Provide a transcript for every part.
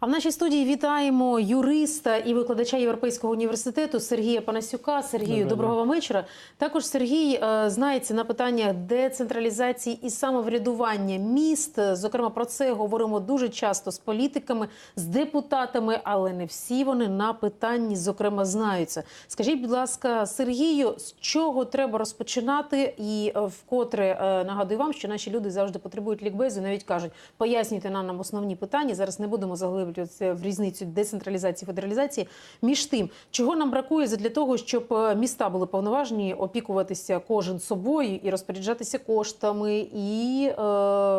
А в нашій студії вітаємо юриста і викладача Європейського університету Сергія Панасюка. Сергію, Доброго вам вечора. Також Сергій е, знається на питаннях децентралізації і самоврядування міст. Зокрема, про це говоримо дуже часто з політиками, з депутатами, але не всі вони на питанні, зокрема, знаються. Скажіть, будь ласка, Сергію, з чого треба розпочинати? І е, вкотре е, нагадую вам, що наші люди завжди потребують лікбезу, навіть кажуть, пояснюйте нам, нам основні питання. Зараз не будемо заглиблюватися в різницю децентралізації федералізації. Між тим, чого нам бракує для того, щоб е, міста були повноважені опікуватися кожен собою і розпоряджатися коштами, і е,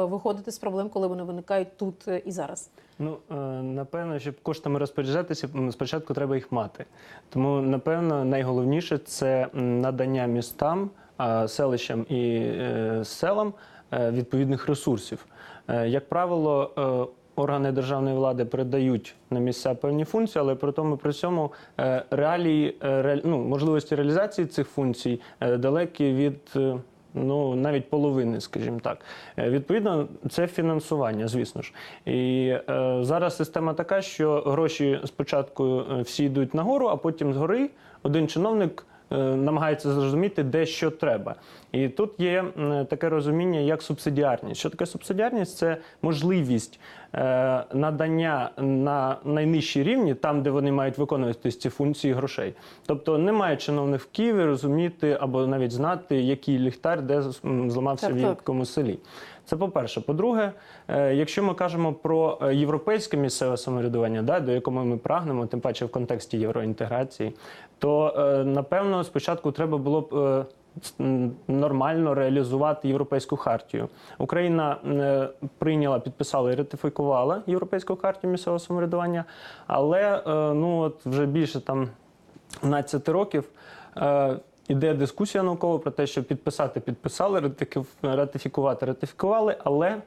виходити з проблем, коли вони виникають тут е, і зараз. Ну е, напевно, щоб коштами розпоряджатися, спочатку треба їх мати. Тому, напевно, найголовніше це надання містам, селищам і селам відповідних ресурсів. Як правило, органи державної влади передають на місця певні функції, але при тому при цьому е, реалії е, ну, можливості реалізації цих функцій е, далекі від. Ну, навіть половини, скажімо так. Відповідно, це фінансування, звісно ж. І е, зараз система така, що гроші спочатку всі йдуть нагору, а потім згори один чиновник е, намагається зрозуміти, де що треба. І тут є таке розуміння, як субсидіарність. Що таке субсидіарність? Це можливість е, надання на найнижчій рівні, там, де вони мають виконувати ці функції грошей. Тобто немає чиновник в Києві розуміти або навіть знати, який ліхтар де зламався Так, в якому селі. Це по-перше. По-друге, е, якщо ми кажемо про е, європейське місцеве самоврядування, да, до якого ми прагнемо, тим паче в контексті євроінтеграції, то напевно спочатку треба було б. Нормально реалізувати європейську хартію. Україна е, прийняла, підписала і ратифікувала європейську хартію місцевого самоврядування, але е, ну от вже більше там 12 років. Е, Іде дискусія наукова про те, що підписати підписали, ратифікувати ратифікували, але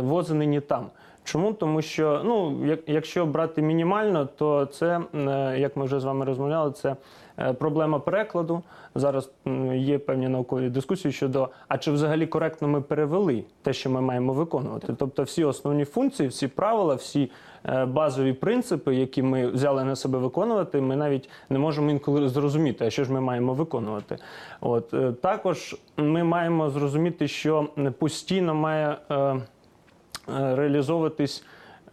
вози нині там. Чому? Тому що ну, як, якщо брати мінімально, то це, е, як ми вже з вами розмовляли, це е, проблема перекладу. Зараз є певні наукові дискусії щодо, а чи взагалі коректно ми перевели те, що ми маємо виконувати. Тобто всі основні функції, всі правила, всі е, базові принципи, які ми взяли на себе виконувати, ми навіть не можемо інколи зрозуміти, а що ж ми маємо виконувати. От також ми маємо зрозуміти, що постійно має реалізовуватись.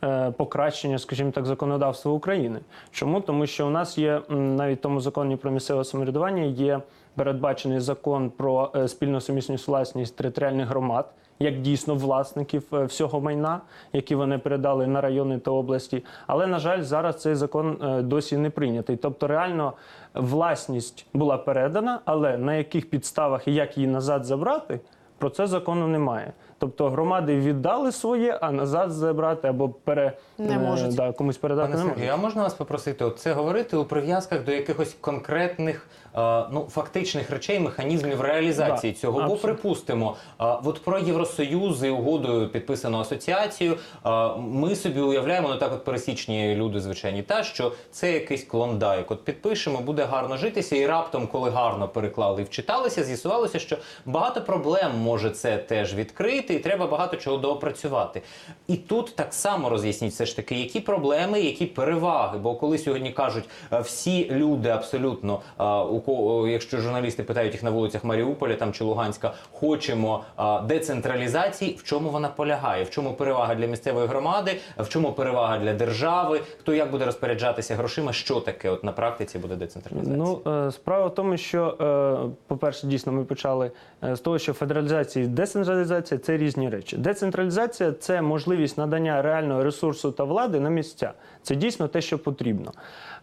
е, Покращення, скажімо так, законодавства України. Чому? Тому що у нас є навіть в тому законі про місцеве самоврядування є передбачений закон про е, спільну сумісність власність територіальних громад, як дійсно власників е, всього майна, які вони передали на райони та області. Але на жаль, зараз цей закон е, досі не прийнятий. Тобто, реально власність була передана, але на яких підставах і як її назад забрати, про це закону немає. Тобто громади віддали своє, а назад забрати або пере Не е, да, комусь передати Пане не Сергію, можуть. а можна вас попросити от це говорити у прив'язках до якихось конкретних е, ну фактичних речей, механізмів реалізації Да, цього? Бо припустимо, е, от про Євросоюз і угодою підписану асоціацію. е, ми собі уявляємо, ну так от пересічні люди звичайні, та що це якийсь клондайк. От підпишемо, буде гарно житися, і раптом, коли гарно переклали і вчиталися, з'ясувалося, що багато проблем може це теж відкрити, і треба багато чого доопрацювати. І тут так само роз'ясніть все ж таки, які проблеми, які переваги. Бо коли сьогодні кажуть е, всі люди абсолютно, е, у кого, якщо журналісти питають їх на вулицях Маріуполя там чи Луганська, хочемо децентралізації, в чому вона полягає? В чому перевага для місцевої громади, в чому перевага для держави? Хто як буде розпоряджатися грошима? Що таке от на практиці буде децентралізація? Ну, е, справа в тому, що, е, по-перше, дійсно, ми почали е, з того, що федералізація і децентралізація це різні речі. Децентралізація це можливість надання реального ресурсу та влади на місця. Це дійсно те, що потрібно.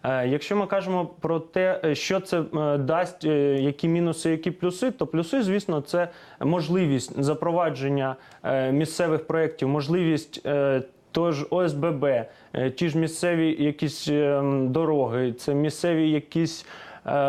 Якщо ми кажемо про те, що це дасть, е, які мінуси, які плюси, то плюси, звісно, це можливість запровадження е, місцевих проєктів, можливість. е, Тож ОСББ, ті ж місцеві якісь е, дороги, це місцеві якісь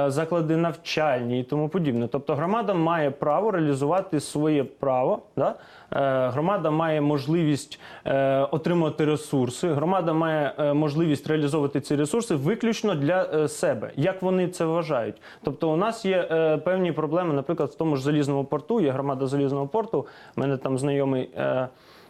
заклади навчальні і тому подібне. Тобто громада має право реалізувати своє право. Да? Е, Громада має можливість е, отримати ресурси. Громада має е, можливість реалізовувати ці ресурси виключно для е, себе. Як вони це вважають? Тобто, у нас є е, певні проблеми, наприклад, в тому ж залізному порту. Є громада залізного порту. У мене там знайомий.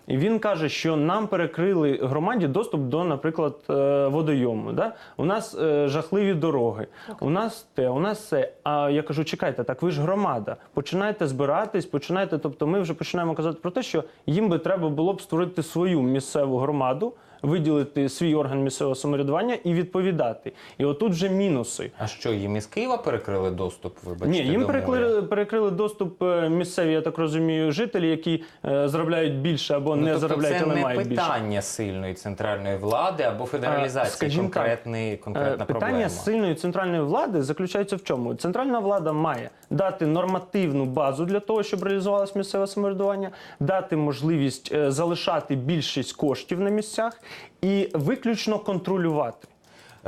І він каже, що нам перекрили громаді доступ до, наприклад, е, водойому. Да? У нас е, жахливі дороги, у нас те, у нас все. А я кажу, чекайте, так ви ж громада. Починайте збиратись, починайте. Тобто, ми вже починаємо казати про те, що їм би треба було б створити свою місцеву громаду, виділити свій орган місцевого самоврядування і відповідати. І отут вже мінуси. А що їм із Києва перекрили доступ? Вибачте, Ні, їм перекрили, перекрили доступ е, місцеві, я так розумію, жителі, які е, заробляють більше або Ну, не тобто заробляють, але мають більше. питання сильної центральної влади або федералізації. скажімо конкретний, конкретна Е, Питання проблема. сильної центральної влади заключається в чому? Центральна влада має дати нормативну базу для того, щоб реалізувалось місцеве самоврядування, дати можливість е, залишати більшість коштів на місцях і виключно контролювати.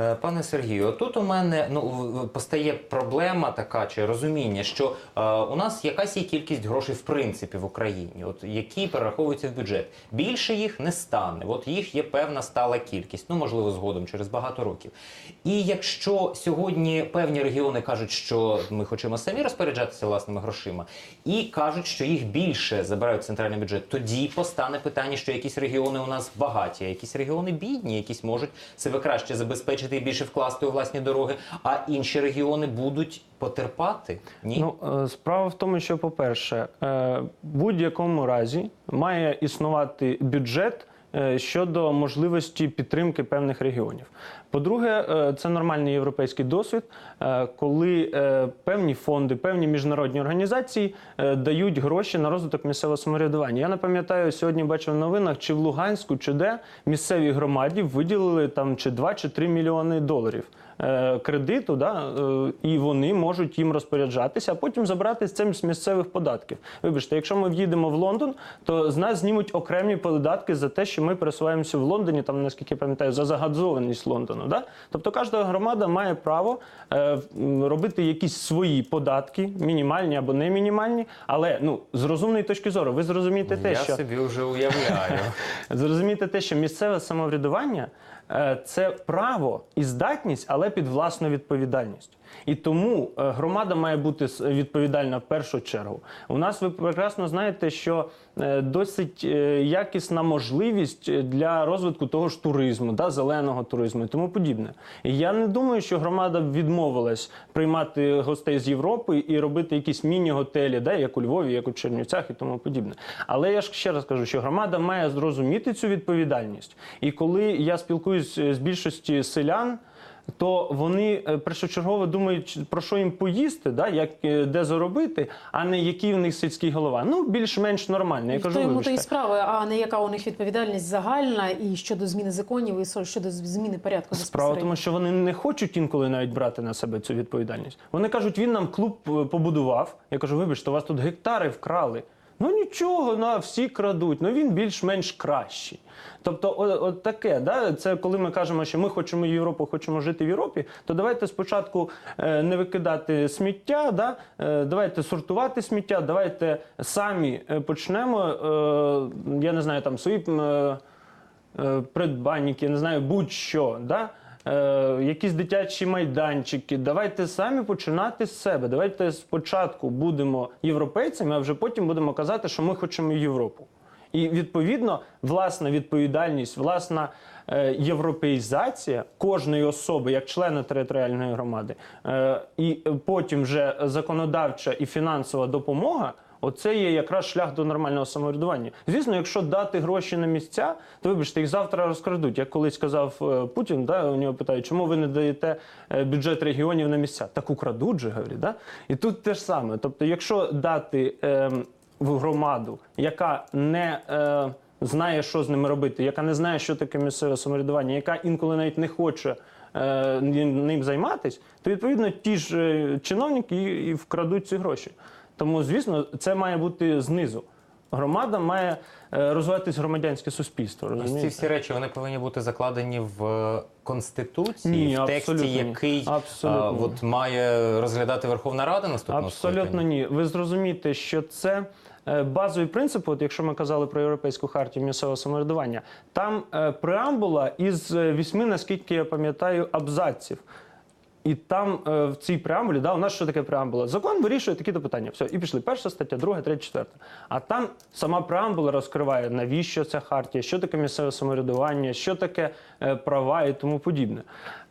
Е, Пане Сергію, тут у мене ну постає проблема така чи розуміння, що е, у нас якась є кількість грошей в принципі в Україні, от які перераховуються в бюджет. Більше їх не стане. От їх є певна стала кількість, ну можливо, згодом через багато років. І якщо сьогодні певні регіони кажуть, що ми хочемо самі розпоряджатися власними грошима, і кажуть, що їх більше забирають центральний бюджет, тоді постане питання, що якісь регіони у нас багаті, а якісь регіони бідні, якісь можуть себе краще забезпечити і більше вкласти у власні дороги, а інші регіони будуть потерпати. Ні, Ну, е, справа в тому, що, по-перше, е, в будь-якому разі має існувати бюджет щодо можливості підтримки певних регіонів. По-друге, е, це нормальний європейський досвід, е, коли е, певні фонди, певні міжнародні організації е, дають гроші на розвиток місцевого самоврядування. Я не пам'ятаю, сьогодні бачив в новинах, чи в Луганську, чи де місцевій громаді виділили там чи 2 чи 3 мільйони доларів е, кредиту, да, е, і вони можуть їм розпоряджатися, а потім забрати це з місцевих податків. Вибачте, якщо ми в'їдемо в Лондон, то з нас знімуть окремі податки за те, що ми пересуваємося в Лондоні, там наскільки я пам'ятаю, за загазованість Лондону. Да? Тобто кожна громада має право е, робити якісь свої податки, мінімальні або не мінімальні, але ну з розумної точки зору, ви зрозумієте те, я що собі вже уявляю. Зрозуміти те, що місцеве самоврядування е, це право і здатність, але під власну відповідальність. І тому е, громада має бути відповідальна в першу чергу. У нас ви прекрасно знаєте, що е, досить е, якісна можливість для розвитку того ж туризму, да, зеленого туризму і тому подібне. Я не думаю, що громада відмовилась приймати гостей з Європи і робити якісь міні-готелі, да, як у Львові, як у Чернівцях і тому подібне. Але я ж ще раз кажу, що громада має зрозуміти цю відповідальність. І коли я спілкуюсь з більшості селян. То вони е, першочергово думають, про що їм поїсти, да, як е, де заробити, а не який в них сільський голова. Ну більш-менш нормально. Я кажу, йому то і справи, а не яка у них відповідальність загальна і щодо зміни законів, і щодо зміни порядку Справа тому, що вони не хочуть інколи навіть брати на себе цю відповідальність. Вони кажуть, він нам клуб е, побудував. Я кажу, вибачте, у вас тут гектари вкрали. Ну нічого, ну, а всі крадуть. Ну він більш-менш кращий. Тобто, о- от таке, да? це коли ми кажемо, що ми хочемо Європу, хочемо жити в Європі, то давайте спочатку е, не викидати сміття, да? е, давайте сортувати сміття, давайте самі е, почнемо. Я не знаю, там свої. Придбанники, не знаю, будь-що, да? Е, якісь дитячі майданчики. Давайте самі починати з себе. Давайте спочатку будемо європейцями, а вже потім будемо казати, що ми хочемо Європу. І відповідно власна відповідальність, власна е, європеїзація кожної особи як члена територіальної громади, е, і потім вже законодавча і фінансова допомога. Оце є якраз шлях до нормального самоврядування. Звісно, якщо дати гроші на місця, то вибачте, їх завтра розкрадуть. Як колись сказав е, Путін, да, у нього питають, чому ви не даєте е, бюджет регіонів на місця? Так украдуть же, говорить, да? І тут те ж саме. Тобто, якщо дати е, в громаду, яка не е, знає, що з ними робити, яка не знає, що таке місцеве самоврядування, яка інколи навіть не хоче. е, Ним займатись, то відповідно ті ж чиновники і вкрадуть ці гроші. Тому, звісно, це має бути знизу. Громада має е, розвиватись громадянське суспільство. Ось ці всі речі вони повинні бути закладені в е, конституції, Ні, в тексті, абсолютно який Абсолютно а, от має розглядати Верховна Рада наступного Абсолютно ні. Ви зрозумієте, що це е, базовий принцип, от якщо ми казали про європейську хартію місцевого самоврядування, там преамбула із вісьми, наскільки я пам'ятаю, абзаців. І там е, в цій преамбулі, да, у нас що таке преамбула? Закон вирішує такі-то питання. Все, і пішли. Перша стаття, друга, третя, четверта. А там сама преамбула розкриває, навіщо ця хартія, що таке місцеве самоврядування, що таке е, права і тому подібне.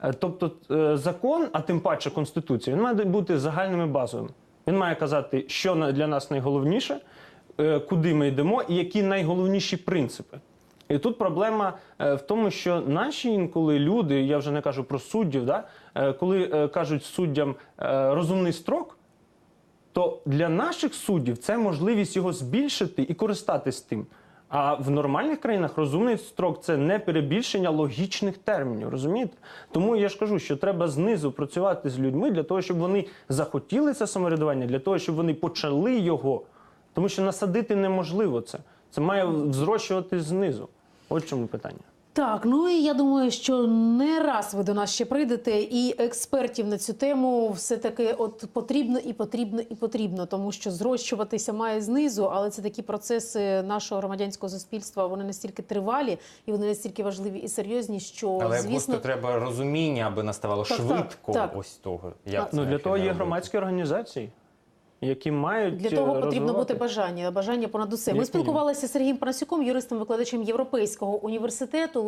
Е, тобто закон, а тим паче конституція, він має бути загальним і базовим. Він має казати, що для нас найголовніше, куди ми йдемо, і які найголовніші принципи. І тут проблема е, в тому, що наші інколи люди, я вже не кажу про суддів, да, е, коли е, кажуть суддям розумний строк, то для наших суддів це можливість його збільшити і користатись тим. А в нормальних країнах розумний строк це не перебільшення логічних термінів. Розумієте? Тому я ж кажу, що треба знизу працювати з людьми для того, щоб вони захотіли це самоврядування, для того, щоб вони почали його. Тому що насадити неможливо це. Це має взрощувати знизу. От чому питання. Так, ну і я думаю, що не раз ви до нас ще прийдете, і експертів на цю тему все таки от потрібно і потрібно і потрібно, тому що зрощуватися має знизу, але це такі процеси нашого громадянського суспільства. Вони настільки тривалі і вони настільки важливі і серйозні, що Але звісно просто треба розуміння, аби наставало Так, так, швидко так. ось того. Як Ну це для того є громадські організації, які мають Для того е, потрібно бути бажання, бажання понад усе. Ми Як спілкувалися з Сергієм Панасюком, юристом-викладачем Європейського університету.